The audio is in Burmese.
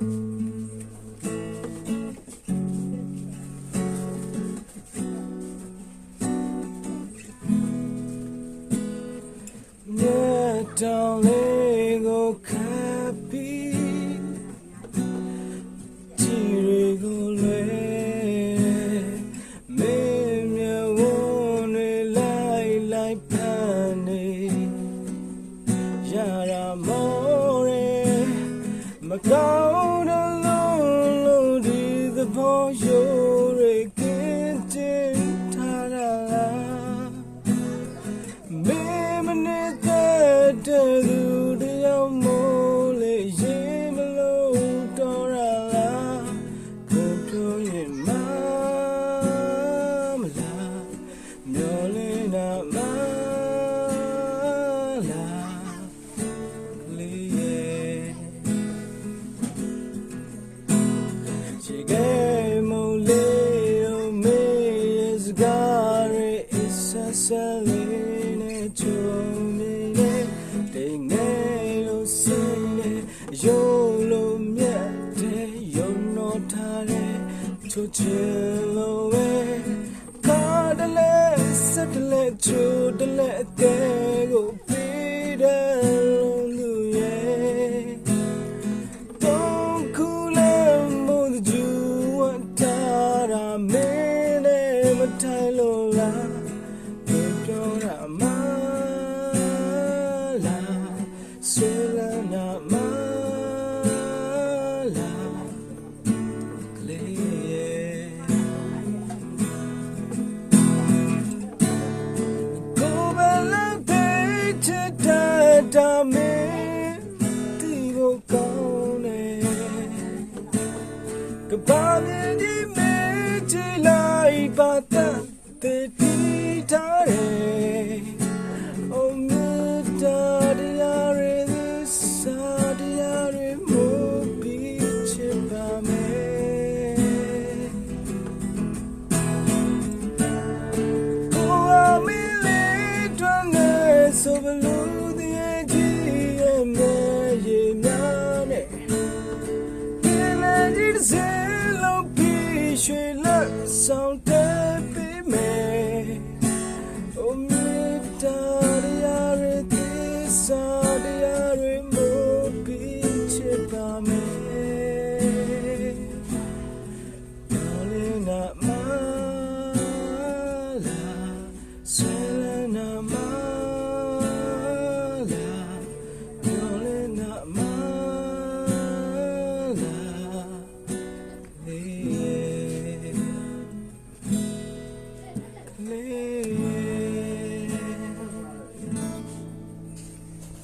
မြတ်တော မကောင်းတဲ့လုံးလုံးဒီသဘောရိုးတွေကင်းတင်ထားတာလားမင်းမနေတဲ့တဲ့သူတယောက်မို့လေရေးမလို့တော့ရလားကိုပြောရင် စကားရဲ့ is a selling it to me တိတ်ငယ်လို့စိတ်နဲ့ရိုးလို့မြတ်တဲ့ရုံတော့ထားတဲ့ချို matai lo la pe pyo ra ma la se la na ma la kle go bella pe ta ta me တီကိုကောင်းတယ်ကဘာမြင်ဒီမေချီလိုက် ပါတတ်တဲ့တီထားတယ်အုံးမြတ်တာတရားရည်စာတရားရည်မို့ပြီးချစ်ပါမယ်ကိုအမီလေးတွန်းနေဆိုဘလူးတဲ့ကြီးရဲ့မဲရေများနဲ့ပြင်းနေဒီစဲလုံးပြီးရွှေလက်ဆောင် me.